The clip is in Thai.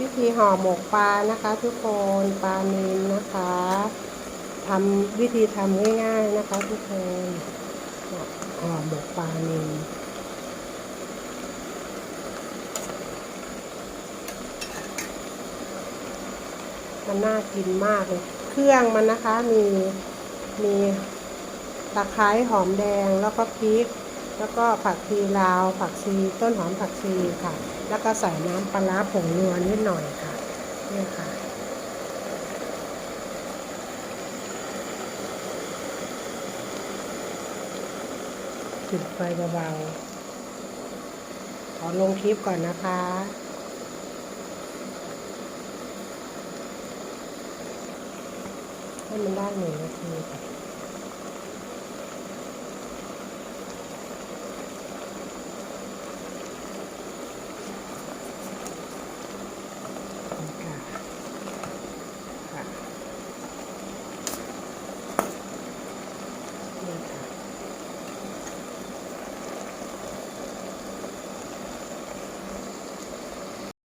วิธีห่อหมกปลานะคะ ทุกคนปลานิลนะคะทำวิธีทำง่ายๆนะคะ ทุกคนห่อหมกปลานิลมันน่ากินมากเลย เครื่องมันนะคะมีมีตะไคร้หอมแดงแล้วก็พริก แล้วก็ผักชีลาว ผักชีต้นหอมผักชีค่ะ แล้วก็ใส่น้ำปลาร้าผงนัวนิดหน่อยค่ะนี่ค่ะ จุดไฟเบาๆ ขอลงคลิปก่อนนะคะให้มันได้หนึ่งนาทีค่ะ